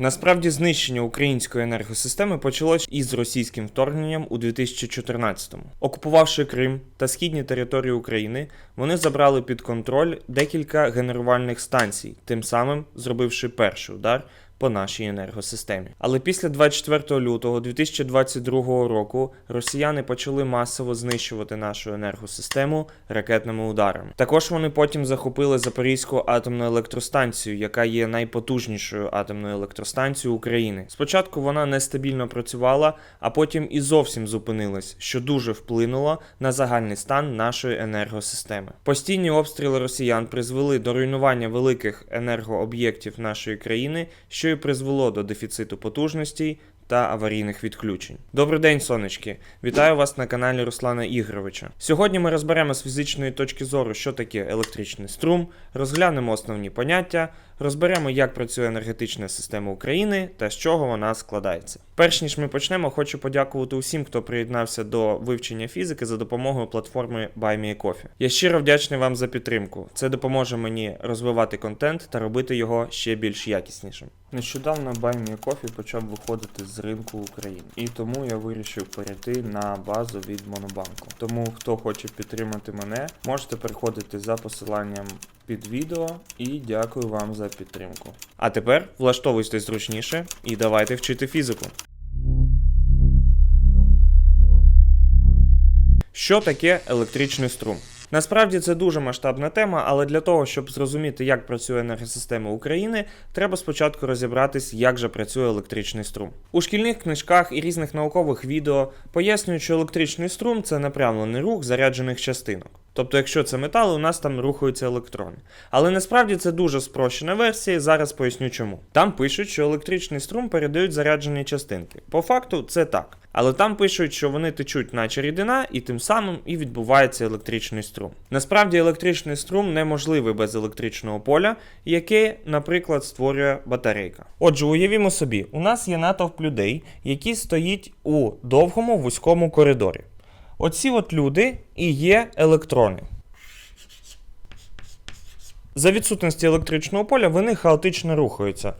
Насправді знищення української енергосистеми почалось із російським вторгненням у 2014-му. Окупувавши Крим та східні території України, вони забрали під контроль декілька генерувальних станцій, тим самим зробивши перший удар по нашій енергосистемі. Але після 24 лютого 2022 року росіяни почали масово знищувати нашу енергосистему ракетними ударами. Також вони потім захопили Запорізьку атомну електростанцію, яка є найпотужнішою атомною електростанцією України. Спочатку вона нестабільно працювала, а потім і зовсім зупинилась, що дуже вплинуло на загальний стан нашої енергосистеми. Постійні обстріли росіян призвели до руйнування великих енергооб'єктів нашої країни, що і призвело до дефіциту потужностей та аварійних відключень. Добрий день, сонечки! Вітаю вас на каналі Руслана Ігоровича. Сьогодні ми розберемо з фізичної точки зору, що таке електричний струм, розглянемо основні поняття, розберемо, як працює енергетична система України та з чого вона складається. Перш ніж ми почнемо, хочу подякувати усім, хто приєднався до вивчення фізики за допомогою платформи BuyMeACoffee. Я щиро вдячний вам за підтримку. Це допоможе мені розвивати контент та робити його ще більш якіснішим. Нещодавно BuyMeACoffee почав виходити з ринку України, і тому я вирішив перейти на базу від Монобанку. Тому хто хоче підтримати мене, можете переходити за посиланням під відео і дякую вам за підтримку. А тепер влаштовуйте зручніше і давайте вчити фізику. Що таке електричний струм? Насправді це дуже масштабна тема, але для того, щоб зрозуміти, як працює енергосистема України, треба спочатку розібратись, як же працює електричний струм. У шкільних книжках і різних наукових відео пояснюють, що електричний струм це направлений рух заряджених частинок. Тобто, якщо це метал, у нас там рухаються електрони. Але насправді це дуже спрощена версія, і зараз поясню чому. Там пишуть, що електричний струм передають заряджені частинки. По факту це так. Але там пишуть, що вони течуть, наче рідина, і тим самим і відбувається електричний струм. Насправді електричний струм неможливий без електричного поля, яке, наприклад, створює батарейка. Отже, уявімо собі, у нас є натовп людей, які стоїть у довгому вузькому коридорі. Оці от люди і є електрони. За відсутності електричного поля вони хаотично рухаються.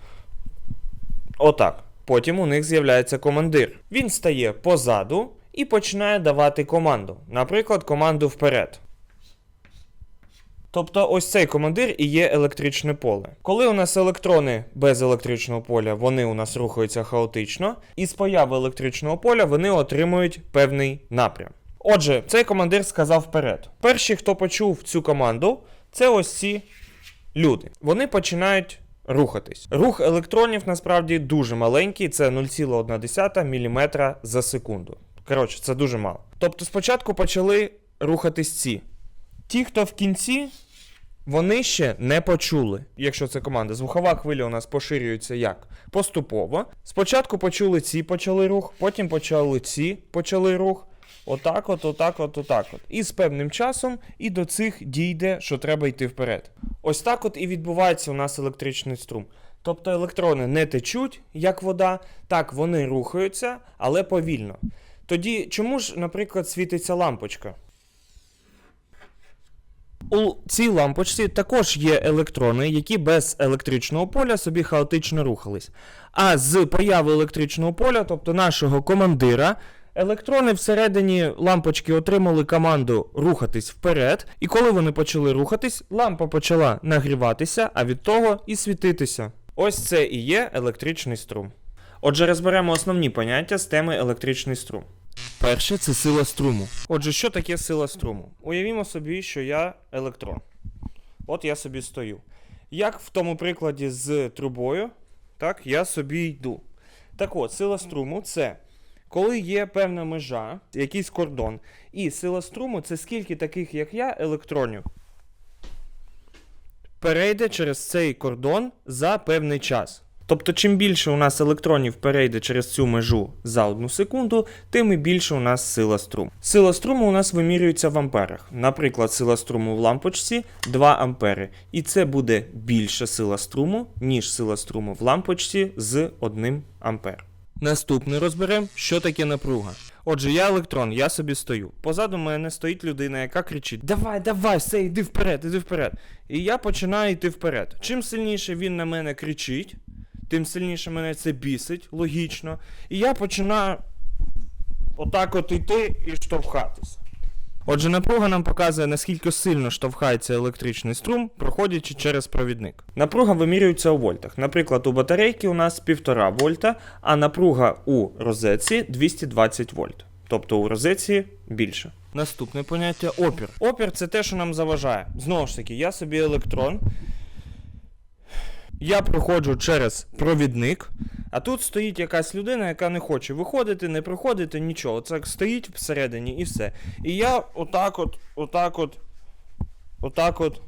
Отак. Потім у них з'являється командир. Він стає позаду і починає давати команду. Наприклад, команду вперед. Тобто ось цей командир і є електричне поле. Коли у нас електрони без електричного поля, вони у нас рухаються хаотично, і з появи електричного поля вони отримують певний напрям. Отже, цей командир сказав вперед. Перші, хто почув цю команду, це ось ці люди. Вони починають рухатись. Рух електронів насправді дуже маленький, це 0,1 мм за секунду. Коротше, це дуже мало. Тобто спочатку почали рухатись ці. Ті, хто в кінці, вони ще не почули, якщо це команда. Звукова хвиля у нас поширюється як? Поступово. Спочатку почули ці, почали рух, потім почали ці, почали рух. Отак, от, отак, от, отак от. І з певним часом і до цих дійде, що треба йти вперед. Ось так от і відбувається у нас електричний струм. Тобто електрони не течуть, як вода, так вони рухаються, але повільно. Тоді чому ж, наприклад, світиться лампочка? У цій лампочці також є електрони, які без електричного поля собі хаотично рухались. А з появи електричного поля, тобто нашого командира, електрони всередині лампочки отримали команду рухатись вперед. І коли вони почали рухатись, лампа почала нагріватися, а від того і світитися. Ось це і є електричний струм. Отже, розберемо основні поняття з теми електричний струм. Перше це сила струму. Отже, що таке сила струму? Уявімо собі, що я електрон. От я собі стою. Як в тому прикладі з трубою, так, я собі йду. Так от, сила струму це коли є певна межа, якийсь кордон. І сила струму це скільки таких, як я, електронів перейде через цей кордон за певний час. Тобто, чим більше у нас електронів перейде через цю межу за одну секунду, тим і більше у нас сила струму. Сила струму у нас вимірюється в амперах. Наприклад, сила струму в лампочці 2 ампери. І це буде більша сила струму, ніж сила струму в лампочці з 1 ампер. Наступний розберемо, що таке напруга. Отже, я електрон, я собі стою. Позаду мене стоїть людина, яка кричить: Давай, давай, все, йди вперед, іди вперед. І я починаю йти вперед. Чим сильніше він на мене кричить, тим сильніше мене це бісить, логічно. І я починаю отак от йти і штовхатися. Отже, напруга нам показує, наскільки сильно штовхається електричний струм, проходячи через провідник. Напруга вимірюється у вольтах. Наприклад, у батарейки у нас 1,5 вольта, а напруга у розетці 220 вольт. Тобто у розетці більше. Наступне поняття опір. Опір це те, що нам заважає. Знову ж таки, я собі електрон. Я проходжу через провідник, а тут стоїть якась людина, яка не хоче виходити, не проходити, нічого. Це стоїть всередині і все. І я отак от, отак от, отак от,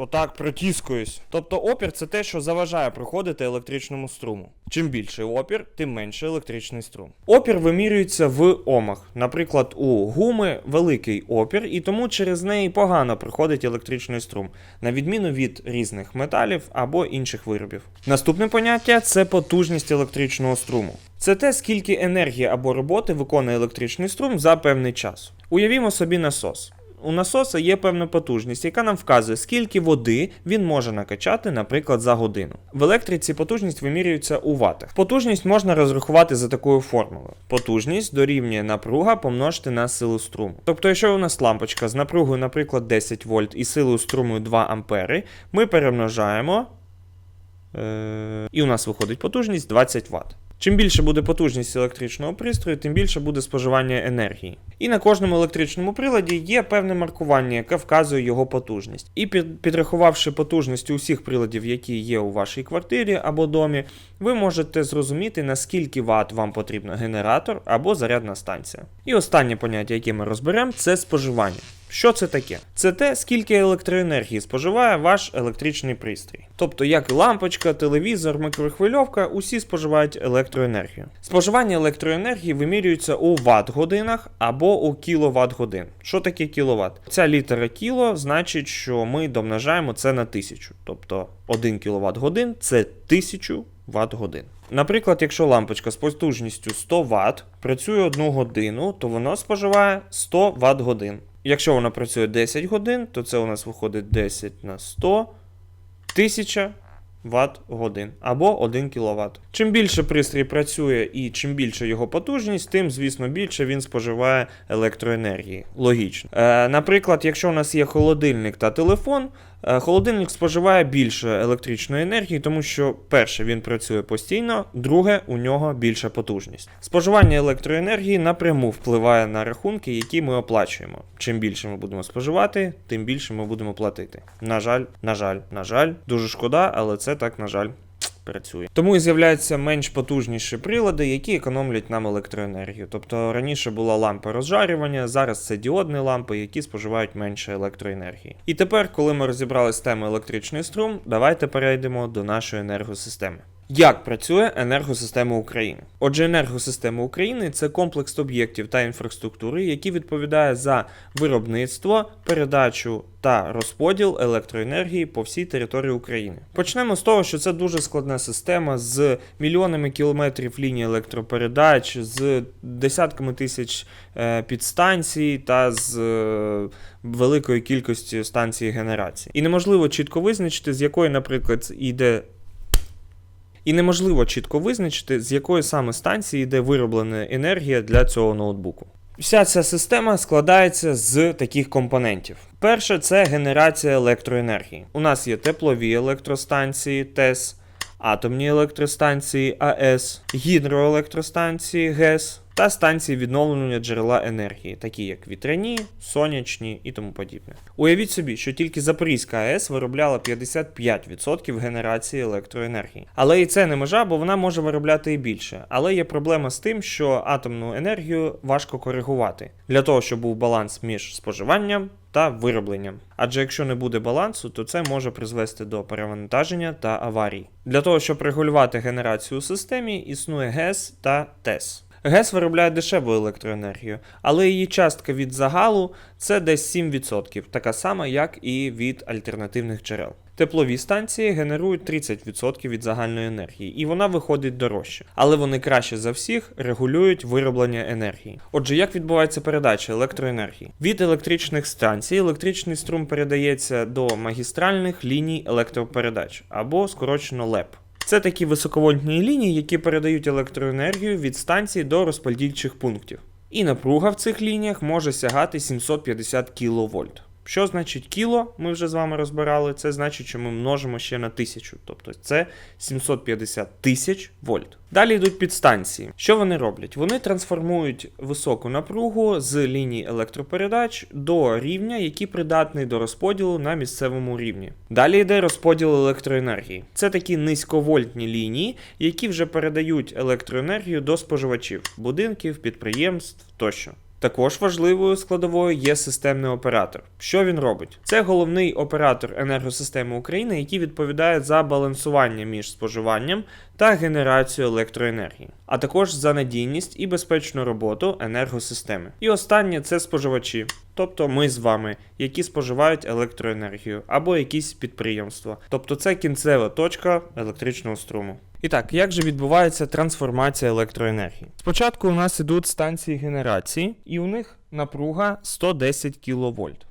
отак протіскуюсь. Тобто опір це те, що заважає проходити електричному струму. Чим більший опір, тим менше електричний струм. Опір вимірюється в омах. Наприклад, у гуми великий опір, і тому через неї погано проходить електричний струм, на відміну від різних металів або інших виробів. Наступне поняття це потужність електричного струму. Це те, скільки енергії або роботи виконує електричний струм за певний час. Уявімо собі насос. У насоса є певна потужність, яка нам вказує, скільки води він може накачати, наприклад, за годину. В електриці потужність вимірюється у ватах. Потужність можна розрахувати за такою формулою. Потужність дорівнює напруга помножити на силу струму. Тобто, якщо у нас лампочка з напругою, наприклад, 10 вольт і силою струму 2 ампери, ми перемножаємо. Е- і у нас виходить потужність 20 Вт. Чим більше буде потужність електричного пристрою, тим більше буде споживання енергії. І на кожному електричному приладі є певне маркування, яке вказує його потужність. І підрахувавши потужність усіх приладів, які є у вашій квартирі або домі, ви можете зрозуміти, наскільки Вт вам потрібен генератор або зарядна станція. І останнє поняття, яке ми розберемо, це споживання. Що це таке? Це те, скільки електроенергії споживає ваш електричний пристрій. Тобто, як лампочка, телевізор, микрохвильовка, усі споживають електроенергію. Споживання електроенергії вимірюється у ватт-годинах або у кіловат-годин. Що таке кіловат? Ця літера кіло значить, що ми домножаємо це на тисячу. Тобто 1 кВт годин це 1000 Вт годин. Наприклад, якщо лампочка з потужністю 100 Вт працює 1 годину, то вона споживає 100 Вт годин. Якщо вона працює 10 годин, то це у нас виходить 10 на 100 1000 Вт годин або 1 кВт. Чим більше пристрій працює і чим більше його потужність, тим, звісно, більше він споживає електроенергії. Логічно. Е, наприклад, якщо у нас є холодильник та телефон, холодильник споживає більше електричної енергії, тому що, перше, він працює постійно, друге, у нього більша потужність. Споживання електроенергії напряму впливає на рахунки, які ми оплачуємо. Чим більше ми будемо споживати, тим більше ми будемо платити. На жаль, на жаль, на жаль, дуже шкода, але це так, на жаль. Працює. Тому і з'являються менш потужніші прилади, які економлять нам електроенергію. Тобто раніше була лампа розжарювання, зараз це діодні лампи, які споживають менше електроенергії. І тепер, коли ми розібрали з теми електричний струм, давайте перейдемо до нашої енергосистеми. Як працює енергосистема України? Отже, енергосистема України це комплекс об'єктів та інфраструктури, які відповідає за виробництво, передачу та розподіл електроенергії по всій території України. Почнемо з того, що це дуже складна система з мільйонами кілометрів ліній електропередач, з десятками тисяч е, підстанцій та з е, великою кількістю станцій генерації. І неможливо чітко визначити, з якої, наприклад, йде і неможливо чітко визначити, з якої саме станції йде вироблена енергія для цього ноутбуку. Вся ця система складається з таких компонентів. Перше це генерація електроенергії. У нас є теплові електростанції ТЕС, атомні електростанції АЕС, гідроелектростанції ГЕС та станції відновлення джерела енергії, такі як вітряні, сонячні і тому подібне. Уявіть собі, що тільки Запорізька АЕС виробляла 55% генерації електроенергії. Але і це не межа, бо вона може виробляти і більше. Але є проблема з тим, що атомну енергію важко коригувати для того, щоб був баланс між споживанням та виробленням. Адже якщо не буде балансу, то це може призвести до перевантаження та аварій. Для того, щоб регулювати генерацію у системі, існує ГЕС та ТЕС. ГЕС виробляє дешеву електроенергію, але її частка від загалу це десь 7%, така сама, як і від альтернативних джерел. Теплові станції генерують 30% від загальної енергії, і вона виходить дорожче. Але вони краще за всіх регулюють вироблення енергії. Отже, як відбувається передача електроенергії? Від електричних станцій електричний струм передається до магістральних ліній електропередач або скорочено ЛЕП. Це такі високовольтні лінії, які передають електроенергію від станцій до розподільчих пунктів. І напруга в цих лініях може сягати 750 кВт. Що значить кіло? Ми вже з вами розбирали. Це значить, що ми множимо ще на тисячу. Тобто це 750 тисяч вольт. Далі йдуть підстанції. Що вони роблять? Вони трансформують високу напругу з ліній електропередач до рівня, який придатний до розподілу на місцевому рівні. Далі йде розподіл електроенергії. Це такі низьковольтні лінії, які вже передають електроенергію до споживачів, будинків, підприємств тощо. Також важливою складовою є системний оператор. Що він робить? Це головний оператор енергосистеми України, який відповідає за балансування між споживанням та генерацією електроенергії, а також за надійність і безпечну роботу енергосистеми. І останнє це споживачі, тобто ми з вами, які споживають електроенергію або якісь підприємства. Тобто це кінцева точка електричного струму. І так, як же відбувається трансформація електроенергії? Спочатку у нас ідуть станції генерації, і у них напруга 110 кВт.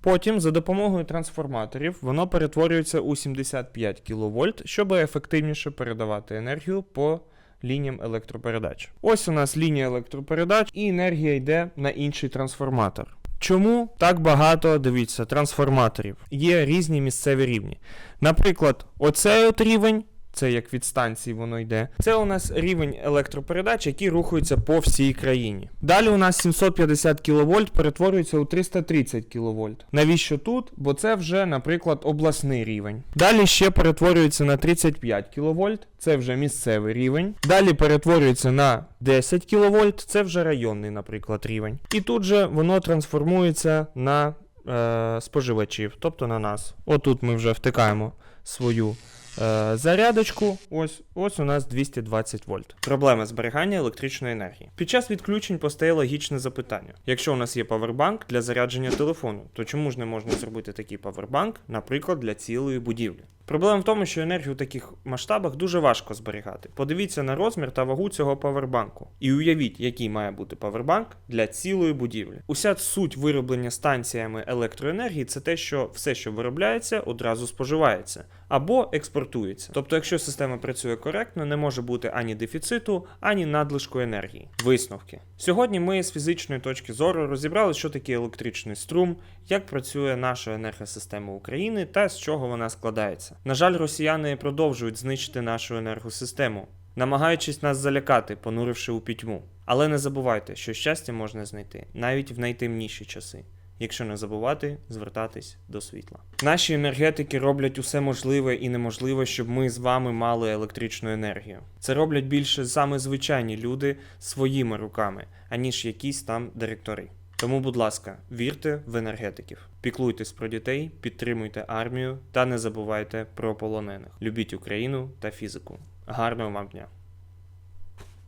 Потім за допомогою трансформаторів воно перетворюється у 75 кВт, щоб ефективніше передавати енергію по лініям електропередач. Ось у нас лінія електропередач, і енергія йде на інший трансформатор. Чому так багато, дивіться, трансформаторів? Є різні місцеві рівні. Наприклад, оцей от рівень. Це як від станції воно йде. Це у нас рівень електропередач, який рухається по всій країні. Далі у нас 750 кВт перетворюється у 330 кВт. Навіщо тут? Бо це вже, наприклад, обласний рівень. Далі ще перетворюється на 35 кВт, це вже місцевий рівень. Далі перетворюється на 10 кВт, це вже районний, наприклад, рівень. І тут же воно трансформується на е, споживачів, тобто на нас. Отут ми вже втикаємо свою зарядочку. Ось ось у нас 220 вольт. Проблема зберігання електричної енергії. Під час відключень постає логічне запитання: якщо у нас є павербанк для зарядження телефону, то чому ж не можна зробити такий павербанк, наприклад, для цілої будівлі? Проблема в тому, що енергію в таких масштабах дуже важко зберігати. Подивіться на розмір та вагу цього павербанку. І уявіть, який має бути павербанк для цілої будівлі. Уся суть вироблення станціями електроенергії це те, що все, що виробляється, одразу споживається або експортується. Тобто, якщо система працює коректно, не може бути ані дефіциту, ані надлишку енергії. Висновки. Сьогодні ми з фізичної точки зору розібрали, що таке електричний струм, як працює наша енергосистема України та з чого вона складається. На жаль, росіяни продовжують знищити нашу енергосистему, намагаючись нас залякати, понуривши у пітьму. Але не забувайте, що щастя можна знайти навіть в найтемніші часи. Якщо не забувати звертатись до світла. Наші енергетики роблять усе можливе і неможливе, щоб ми з вами мали електричну енергію. Це роблять більше саме звичайні люди своїми руками, аніж якісь там директори. Тому, будь ласка, вірте в енергетиків, піклуйтесь про дітей, підтримуйте армію та не забувайте про полонених. Любіть Україну та фізику. Гарного вам дня!